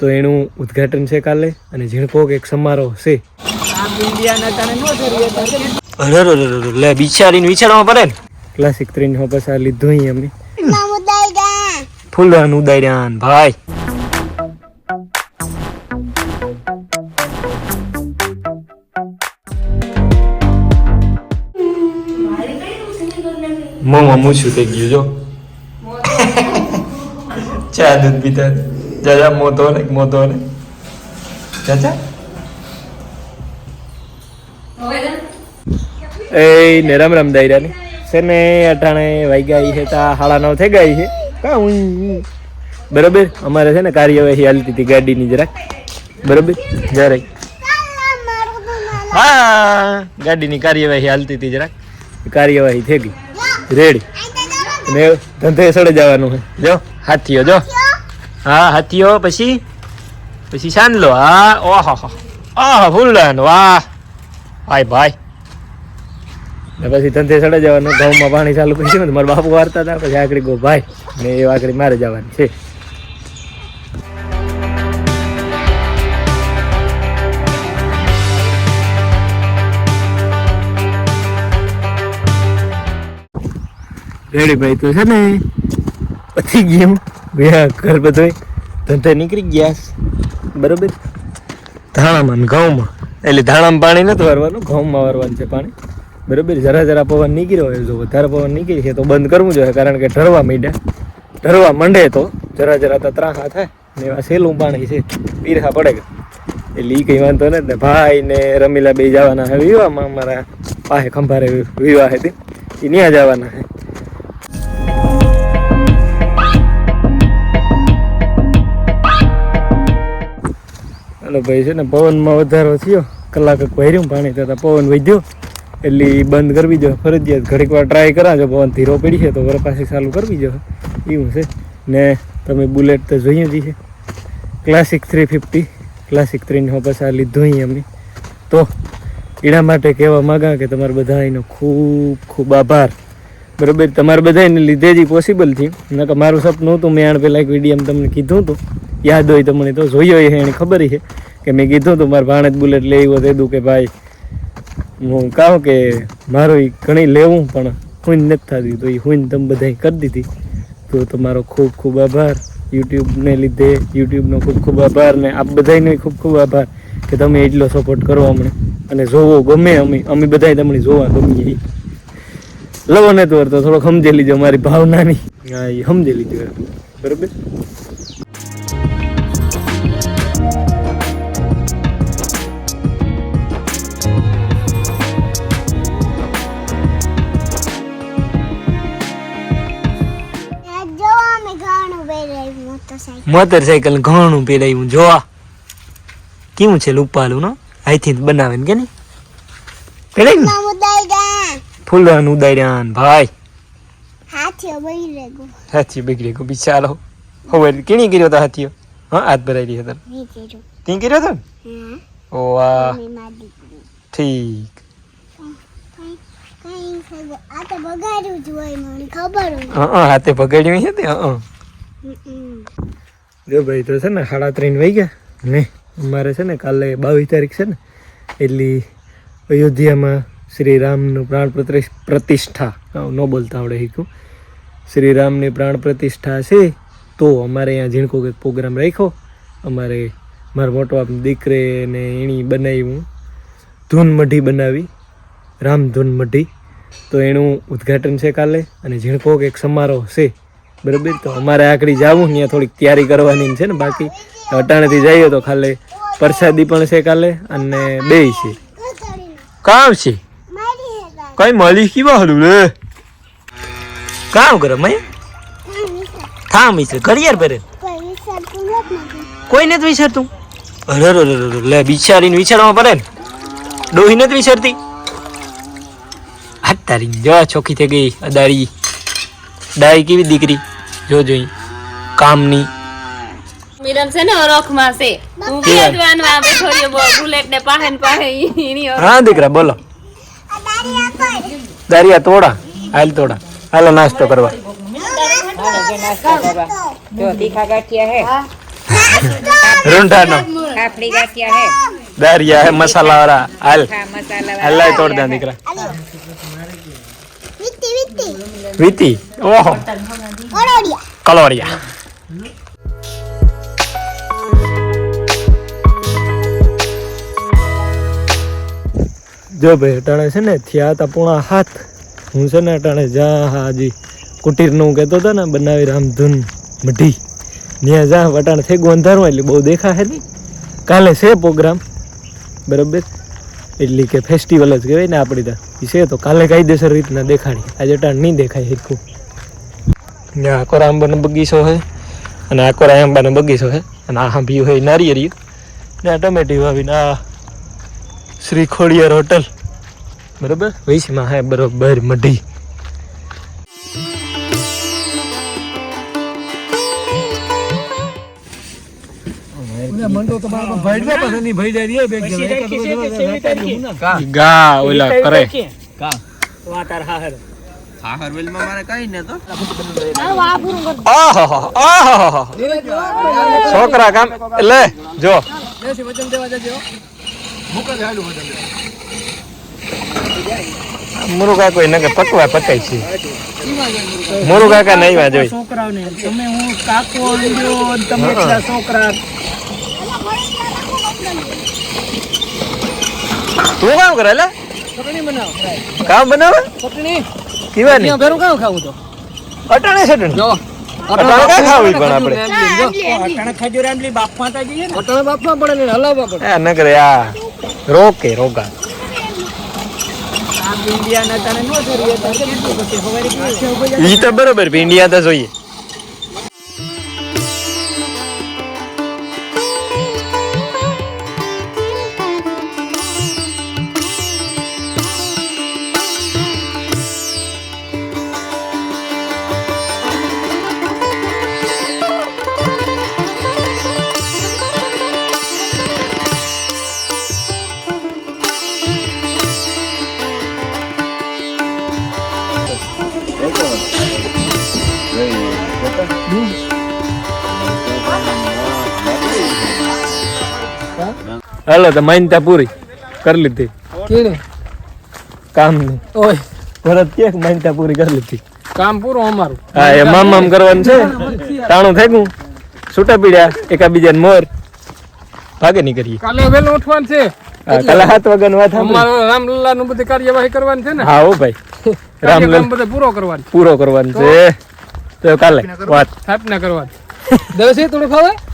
તો એનું ઉદ્ઘાટન છે કાલે અને ઝીણકોક એક સમારોહ છે. અરે રે રે રે લે બિચારીને વિચારવામાં પડે ને. ક્લાસિક ત્રીન હો બસ આ લીધું અહીં અમે. ફૂલદાન ઉદાયરાન ભાઈ. મોમાં મૂછું થઈ ગયું જો. ચા દૂધ પીતા જાજા મોતો ને મોતો ને. ચાચા? એ ને રામ રામ દાયરાની છે ને અટાણે વાઈ ગઈ છે, તા હાળા નવ થઈ ગઈ છે. કા હું બરોબર? અમારે છે ને કાર્યવાહી હાલતી હતી ગાડીની જરાક. બરોબર? જરાક. હા, ગાડીની કાર્યવાહી હાલતી હતી જરાક. કાર્યવાહી થઈ ગઈ રેડી. ને ધંધે સડે જવાનું છે. જો, હાથીઓ, જો. હા, હાથીઓ, પછી? પછી સાંદલો હા? ઓહો આહ ફૂલન વાહ. ભાઈ ભાઈ. ને પછી ધંધે સડે જવાનું ઘઉંમાં પાણી ચાલુ કરી ને મારા બાપુ વારતા હતા, પછી આકડી ગો, ભાઈ, ને એ આકડી મારે જવાની છે. રેડી ભાઈ, તો છે ને? પછી ગયું. ઘર બધું ધંધે નીકળી ગયા. બરોબર? ધાણામાં ઘઉંમાં. એટલે ધાણામાં પાણી નથી વારવાનું, ઘઉંમાં વારવાનું છે પાણી. બરોબર? જરા જરા પવન નીકળ્યો હોય જો વધારે પવન નીકળી છે તો બંધ કરવું જોઈએ, કારણ કે ઢરવા માંડ્યા. ઢરવા મંડે તો જરા જરા તો ત્રાહા થાય. ને એવા સહેલું પાણી છે, પીરહા પડે એટલે એ કંઈ વાંધો નથી ને ભાઈ ને રમીલા બે જવાના છે વિવાહમાં અમારા પાસે ખંભારે વિવાહ હતી. એ ત્યાં જવાના છે હાલો ભાઈ છે ને પવનમાં વધારો થયો. કલાક પહેર્યું પાણી થતાં પવન વધ્યો. એટલે બંધ કરવી જો ફરજિયાત ઘડીક વાર ટ્રાય કરાજો પવન ધીરો પડી છે તો વર પાછી ચાલુ કરવી જો એવું છે. ને તમે બુલેટ તો જોઈએ જ છે ક્લાસિક થ્રી ફિફ્ટી ક્લાસિક થ્રીને પછી પાછા લીધું અહીં અમે તો એના માટે કહેવા માગા કે તમારા બધાનો ખૂબ ખૂબ આભાર. બરાબર? તમારે બધાને લીધે જ પોસિબલ થયું. નકર મારું સપનું હતું, મેં આણ પહેલાં એક વીડિયો તમને કીધું હતું. યાદ હોય તમને તો જોયો છે, એને ખબર છે. કે મેં કીધું તો, મારા ભાણે જ બુલેટ લેવી હોય તેદું કે ભાઈ, હું કહું કે મારો એ ઘણી લેવું, પણ હું નથી થતી. તો એ હું તમે બધાએ કરી દીધી. તો તમારો ખૂબ ખૂબ આભાર. યુટ્યુબને લીધે યુટ્યુબનો ખૂબ ખૂબ આભાર ને આપ બધાને ખૂબ ખૂબ આભાર કે તમે એટલો સપોર્ટ કરો અમને અને જોવો, ગમે અમે અમે બધાય તમને જોવા ગમીએ. લવો ને તો તો થોડોક સમજી લીજો, મારી ભાવનાની. હા એ સમજી લીજો બરોબર? મોટરસાયકલ ઘણું પહેરાયું. જોવા કેવું છે લુપાલું નો? અહીંથી બનાવે ને કે નહીં? પહેરાયું ફૂલવાનું ઉદાર્યાન ભાઈ. હાથી બગડી ગયો બિચારો. હવે કેણી કર્યો તો હાથીઓ? હા હાથ ભરાઈ રહ્યો હતા તી કર્યો. હતો ને ઓ વાહ. ઠીક. કઈ કઈ આ તો બગાડ્યું જ મને. ખબર હા હા હાથે ભગાડ્યું છે તે હા. જો ભાઈ તો છે ને સાડા ત્રણ વાઈ ગયા ને અમારે છે ને કાલે બાવીસ તારીખ છે ને એટલી અયોધ્યામાં શ્રી રામનું પ્રાણ પ્રતિષ్- પ્રતિષ્ઠા. હા, ન બોલતા આવડે શીખ્યું શ્રી રામની પ્રાણ પ્રતિષ્ઠા છે તો અમારે અહીંયા ઝીણકો કંઈક પ્રોગ્રામ રાખ્યો. અમારે મારા મોટો બાપ દીકરે ને એણી બનાવ્યું. ધૂન મઢી બનાવી. રામ ધૂન મઢી તો એનું ઉદ્ઘાટન છે કાલે અને ઝીણકો એક સમારોહ છે. બરાબર? તો અમારે આકડી જવું, અહીંયા થોડીક તૈયારી કરવાની છે ને બાકી. અટાણેથી જઈએ તો ખાલી પ્રસાદી પણ છે કાલે અને બે છે. કામ છે. કઈ મળી કેવા હલું લે? કામ કરે મેં કામ છે, ઘડિયાળ પહેરે કોઈ નથી. વિચારતું? અરે લે, બિચારીને વિચારવામાં પડે ને. ડોહી નથી વિચારતી? હાથ તારી જવા ચોખ્ખી થઈ ગઈ અદારી ડાય કેવી દીકરી? જો જોઈ કામની મિરમ છે ને ઓળખમાં છે હું કેવાય? કેદવાનમાં બેઠો રહ્યો બો બુલેટ ને પાહે ને પાહે ઈની ઓળખ. હા દીકરા બોલો આ દારી આ કોઈ. દારિયા તોડા હાલ તોડા હાલો નાસ્તો કરવા જો તીખા ગાંઠિયા હે રૂંઢાનો ફાફડી ગાંઠિયા હે દારિયા હે મસાલા વાળા હાલ ખા મસાલા હલાય તોડ દે દીકરા વિત્તી વિત્તી વીતી ઓહો ઓરોડિયા જો ભાઈ અટાણે છે ને થયા હતા પૂણા હાથ. હું છે ને અટાણે જા હાજી કુટીરનું કહેતો હતો ને બનાવી રામધૂન મઢી. ત્યાં જા વટાણ થઈ ગયું અંધારું એટલે બહુ દેખાશે નહીં. કાલે છે પ્રોગ્રામ. બરાબર? એટલે કે ફેસ્ટિવલ જ કહેવાય ને આપણી ત્યાં. છે તો કાલે કાયદેસર રીતના દેખાડી આજે અટાણ નહીં દેખાય હિરખું. ત્યાં આકોર આંબાનો બગીચો છે. અને આકોર આંબાનો બગીચો છે. અને આ હાંભિયું હોય નારિયેરિયું ને આ ટમેટી વાવીને આ શ્રી ખોડિયાર હોટલ. બરોબર? વૈશમાં હે બરોબર મઢી. ગા ઓલા કરે. આહાહા. છોકરા કામ લે જો. મુરુગા કોઈ નકે પકવા પકાય છે. મુરુગા કા નહીં વા જોઈ. છોકરાઓને તમે હું કાકો અંડ્યો તમે એટલા છોકરા તું કામ કરે લે? કામ બનાવે? ચટણી. પીવાની? ઘરું કામ ખાવું તો? અટાણે છે જો અટાણે કાં ખાવી પણ આપણે. અટાણે ખાજો રામલી હાલો તો માન્યતા પૂરી કરી લીધી. કેને કામની ઓય. ભરત કે માન્યતા પૂરી કરી લીધી. કામ પૂરું અમારું. હા એ મામ મામ કરવાનું છે. તાણું થઈ ગયું. છૂટા પીડ્યા એકાબીજાને મોર. ભાગે નહીં કરીએ. કાલે વહેલું ઉઠવાનું છે. કાલે સાત વાગ્યાની વાત. અમારો રામલલ્લા નું બધી કાર્યવાહી કરવાની છે ને? હા હો ભાઈ. રામલલ્લા નું બધે પૂરો કરવાનો. પૂરો કરવાનું છે. તો કાલે વાત. સ્થાપના કરવાની. દસે થોડું ખવાય?